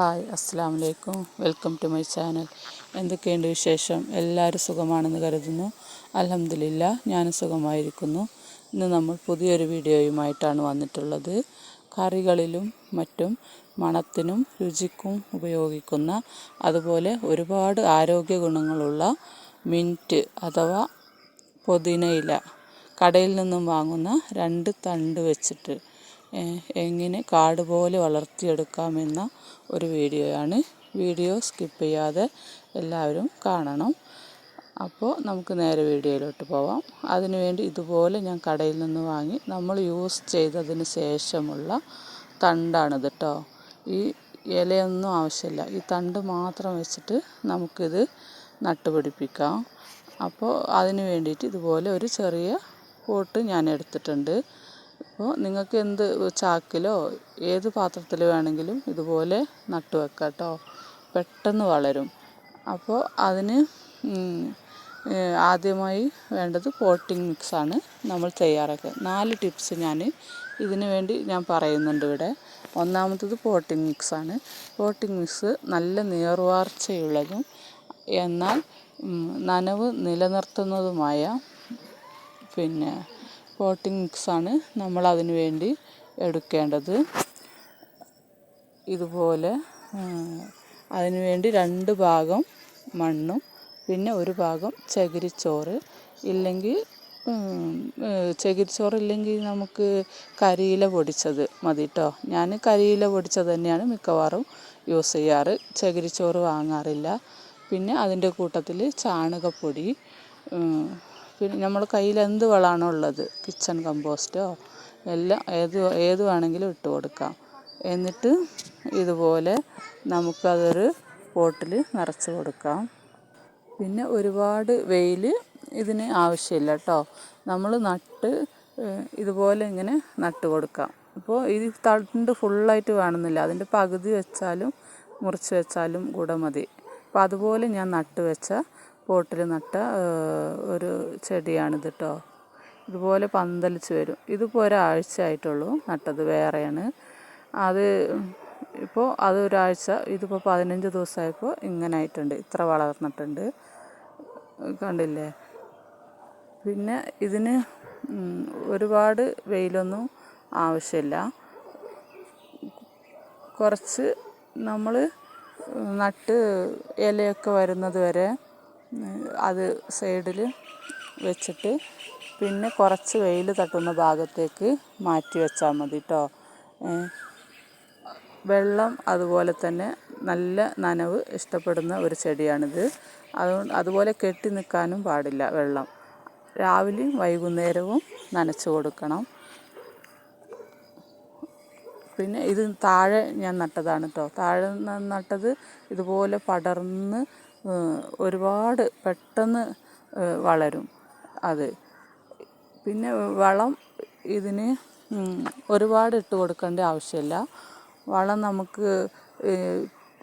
Hi അസ്സാം വലൈക്കും welcome to my channel. എന്തൊക്കെയുണ്ട് വിശേഷം? എല്ലാവരും സുഖമാണെന്ന് കരുതുന്നു. അലഹമില്ല ഞാൻ സുഖമായിരിക്കുന്നു. ഇന്ന് നമ്മൾ പുതിയൊരു വീഡിയോയുമായിട്ടാണ് വന്നിട്ടുള്ളത്. കറികളിലും മറ്റും മണത്തിനും രുചിക്കും ഉപയോഗിക്കുന്ന അതുപോലെ ഒരുപാട് ആരോഗ്യ ഗുണങ്ങളുള്ള മിന്റ് അഥവാ പുതിനയില കടയിൽ നിന്നും വാങ്ങുന്ന രണ്ട് തണ്ട് വെച്ചിട്ട് എങ്ങനെ കാട് പോലെ വളർത്തിയെടുക്കാമെന്ന ഒരു വീഡിയോയാണ്. വീഡിയോ സ്കിപ്പ് ചെയ്യാതെ എല്ലാവരും കാണണം. അപ്പോൾ നമുക്ക് നേരെ വീഡിയോയിലോട്ട് പോവാം. അതിനുവേണ്ടി ഇതുപോലെ ഞാൻ കടയിൽ നിന്ന് വാങ്ങി നമ്മൾ യൂസ് ചെയ്തതിന് ശേഷമുള്ള തണ്ടാണിത് കേട്ടോ ഈ ഇലയൊന്നും ആവശ്യമില്ല. ഈ തണ്ട് മാത്രം വെച്ചിട്ട് നമുക്കിത് നട്ടുപിടിപ്പിക്കാം. അപ്പോൾ അതിന് വേണ്ടിയിട്ട് ഇതുപോലെ ഒരു ചെറിയ പോട്ട് ഞാൻ എടുത്തിട്ടുണ്ട്. അപ്പോൾ നിങ്ങൾക്ക് എന്ത് ചാക്കിലോ ഏത് പാത്രത്തിൽ വേണമെങ്കിലും ഇതുപോലെ നട്ട് വെക്കാം കേട്ടോ പെട്ടെന്ന് വളരും. അപ്പോൾ അതിന് ആദ്യമായി വേണ്ടത് പോട്ടിംഗ് മിക്സാണ് നമ്മൾ തയ്യാറാക്കുക നാല് ടിപ്സ് ഞാൻ ഇതിനു വേണ്ടി ഞാൻ പറയുന്നുണ്ട് ഇവിടെ. ഒന്നാമത്തത് പോട്ടിംഗ് മിക്സാണ് പോട്ടിംഗ് മിക്സ് നല്ല നീർവാർച്ചയുള്ളതും എന്നാൽ നനവ് നിലനിർത്തുന്നതുമായ പിന്നെ പോട്ടിംഗ് ആണ് നമ്മൾ അതിന് വേണ്ടി എടുക്കേണ്ടത്. ഇതുപോലെ അതിന് വേണ്ടി രണ്ട് ഭാഗം മണ്ണും പിന്നെ ഒരു ഭാഗം ചകിരിച്ചോറ്. ഇല്ലെങ്കിൽ ചകിരിച്ചോറ് ഇല്ലെങ്കിൽ നമുക്ക് കരിയില പൊടിച്ചത് മതി കേട്ടോ ഞാൻ കരിയില പൊടിച്ചത് തന്നെയാണ് മിക്കവാറും യൂസ് ചെയ്യാറ്. ചകിരിച്ചോറ് വാങ്ങാറില്ല. പിന്നെ അതിന്റെ കൂട്ടത്തിൽ ചാണകപ്പൊടി പിന്നെ നമ്മൾ കയ്യിൽ എന്ത് വളമാണോ ഉള്ളത്? കിച്ചൺ കമ്പോസ്റ്റോ എല്ലാം ഏത് ഏത് വേണമെങ്കിലും ഇട്ട് കൊടുക്കാം. എന്നിട്ട് ഇതുപോലെ നമുക്കതൊരു പോട്ടിൽ നിറച്ച് കൊടുക്കാം. പിന്നെ ഒരുപാട് വെയിൽ ഇതിന് ആവശ്യമില്ല കേട്ടോ നമ്മൾ നട്ട് ഇതുപോലെ ഇങ്ങനെ നട്ട് കൊടുക്കാം. അപ്പോൾ ഇത് തണ്ട് ഫുള്ളായിട്ട് വേണമെന്നില്ല. അതിന്റെ പകുതി വെച്ചാലും മുറിച്ച് വെച്ചാലും കൂടെ മതി. അപ്പോൾ അതുപോലെ ഞാൻ നട്ട് വെച്ച പോട്ടിൽ നട്ട ഒരു ചെടിയാണിത് കേട്ടോ ഇതുപോലെ പന്തലിച്ച് വരും. ഇതിപ്പോൾ ഒരാഴ്ച ആയിട്ടുള്ളൂ നട്ടത് വേറെയാണ്. അത് ഇപ്പോൾ അത് ഒരാഴ്ച ഇതിപ്പോൾ പതിനഞ്ച് ദിവസമായപ്പോൾ ഇങ്ങനെ ആയിട്ടുണ്ട് ഇത്ര വളർന്നിട്ടുണ്ട്. കണ്ടില്ലേ? പിന്നെ ഇതിന് ഒരുപാട് വെയിലൊന്നും ആവശ്യമില്ല. കുറച്ച് നമ്മൾ നട്ട് ഇലയൊക്കെ വരുന്നത് വരെ അത് സൈഡിൽ വെച്ചിട്ട് പിന്നെ കുറച്ച് വെയിൽ തട്ടുന്ന ഭാഗത്തേക്ക് മാറ്റി വെച്ചാൽ മതി കേട്ടോ വെള്ളം അതുപോലെ തന്നെ നല്ല നനവ് ഇഷ്ടപ്പെടുന്ന ഒരു ചെടിയാണിത്. അതുകൊണ്ട് അതുപോലെ കെട്ടി നിൽക്കാനും പാടില്ല വെള്ളം. രാവിലെയും വൈകുന്നേരവും നനച്ചു കൊടുക്കണം. പിന്നെ ഇത് താഴെ ഞാൻ നട്ടതാണ് കേട്ടോ താഴെ നട്ടത് ഇതുപോലെ പടർന്ന് ഒരുപാട് പെട്ടെന്ന് വളരും. അത് പിന്നെ വളം ഇതിന് ഒരുപാട് ഇട്ട് കൊടുക്കേണ്ട ആവശ്യമില്ല. വളം നമുക്ക്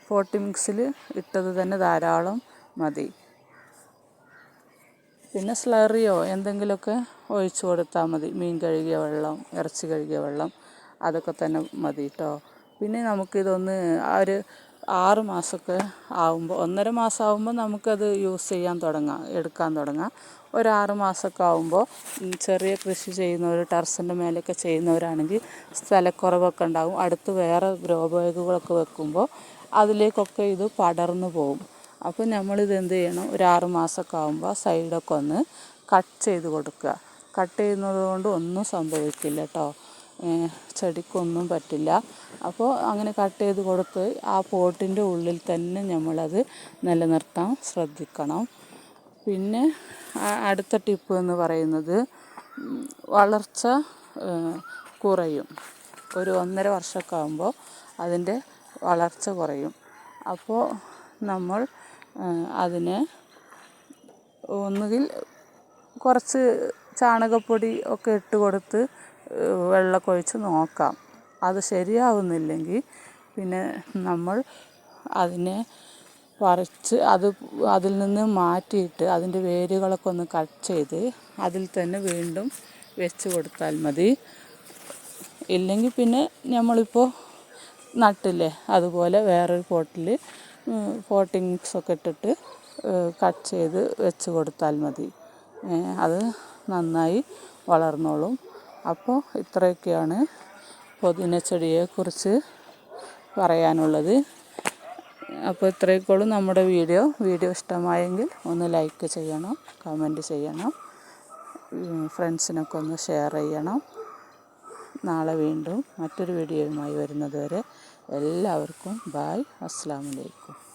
പോട്ടി മിക്സിൽ ഇട്ടത് തന്നെ ധാരാളം മതി. പിന്നെ സ്ലറിയോ എന്തെങ്കിലുമൊക്കെ ഒഴിച്ചു കൊടുത്താൽ മതി. മീൻ കഴുകിയ വെള്ളം ഇറച്ചി കഴുകിയ വെള്ളം അതൊക്കെ തന്നെ മതി കേട്ടോ പിന്നെ നമുക്കിതൊന്ന് ആ ഒരു ആറ് മാസമൊക്കെ ആകുമ്പോൾ ഒന്നര മാസം ആകുമ്പോൾ നമുക്കത് യൂസ് ചെയ്യാൻ തുടങ്ങാം എടുക്കാൻ തുടങ്ങാം. ഒരു ആറ് മാസമൊക്കെ ആകുമ്പോൾ ചെറിയ കൃഷി ചെയ്യുന്നവർ ടെറസിന്റെ മേലെയൊക്കെ ചെയ്യുന്നവരാണെങ്കിൽ സ്ഥലക്കുറവൊക്കെ ഉണ്ടാകും അടുത്ത് വേറെ ഗ്രോ ബാഗുകളൊക്കെ വെക്കുമ്പോൾ അതിലേക്കൊക്കെ ഇത് പടർന്നു പോകും. അപ്പോൾ നമ്മളിത് എന്ത് ചെയ്യണം? ഒരു ആറ് മാസമൊക്കെ ആകുമ്പോൾ സൈഡൊക്കെ ഒന്ന് കട്ട് ചെയ്ത് കൊടുക്കുക. കട്ട് ചെയ്യുന്നത് കൊണ്ട് ഒന്നും സംഭവിക്കില്ല കേട്ടോ. ചെടിക്കൊന്നും പറ്റില്ല. അപ്പോൾ അങ്ങനെ കട്ട് ചെയ്ത് കൊടുത്ത് ആ പോട്ടിന്റെ ഉള്ളിൽ തന്നെ നമ്മളത് നിലനിർത്താൻ ശ്രദ്ധിക്കണം. പിന്നെ അടുത്ത ടിപ്പ് എന്ന് പറയുന്നത് വളർച്ച കുറയും. ഒരു ഒന്നര വർഷമൊക്കെ ആകുമ്പോൾ അതിന്റെ വളർച്ച കുറയും. അപ്പോൾ നമ്മൾ അതിനെ ഒന്നുകിൽ കുറച്ച് ചാണകപ്പൊടി ഒക്കെ ഇട്ട് കൊടുത്ത് വെള്ളമൊക്കെ ഒഴിച്ച് നോക്കാം. അത് ശരിയാവുന്നില്ലെങ്കിൽ പിന്നെ നമ്മൾ അതിനെ പറിച്ച് അത് അതിൽ നിന്ന് മാറ്റിയിട്ട് അതിന്റെ വേരുകളൊക്കെ ഒന്ന് കട്ട് ചെയ്ത് അതിൽ തന്നെ വീണ്ടും വെച്ച് കൊടുത്താൽ മതി. ഇല്ലെങ്കിൽ പിന്നെ നമ്മളിപ്പോൾ നട്ടില്ലേ അതുപോലെ വേറൊരു പോട്ടിൽ പോട്ടിങ്സ് ഒക്കെ ഇട്ടിട്ട് കട്ട് ചെയ്ത് വെച്ച് കൊടുത്താൽ മതി. അത് നന്നായി വളർന്നോളും. അപ്പോൾ ഇത്രയൊക്കെയാണ് പുതിനച്ചെടിയെക്കുറിച്ച് പറയാനുള്ളത്. അപ്പോൾ ഇത്രയൊക്കെയുള്ളൂ നമ്മുടെ വീഡിയോ. വീഡിയോ ഇഷ്ടമായെങ്കിൽ ഒന്ന് ലൈക്ക് ചെയ്യണം കമന്റ് ചെയ്യണം ഫ്രണ്ട്സിനൊക്കെ ഒന്ന് ഷെയർ ചെയ്യണം. നാളെ വീണ്ടും മറ്റൊരു വീഡിയോയുമായി വരുന്നതുവരെ എല്ലാവർക്കും ബായ്. അസ്സാം വലൈക്കും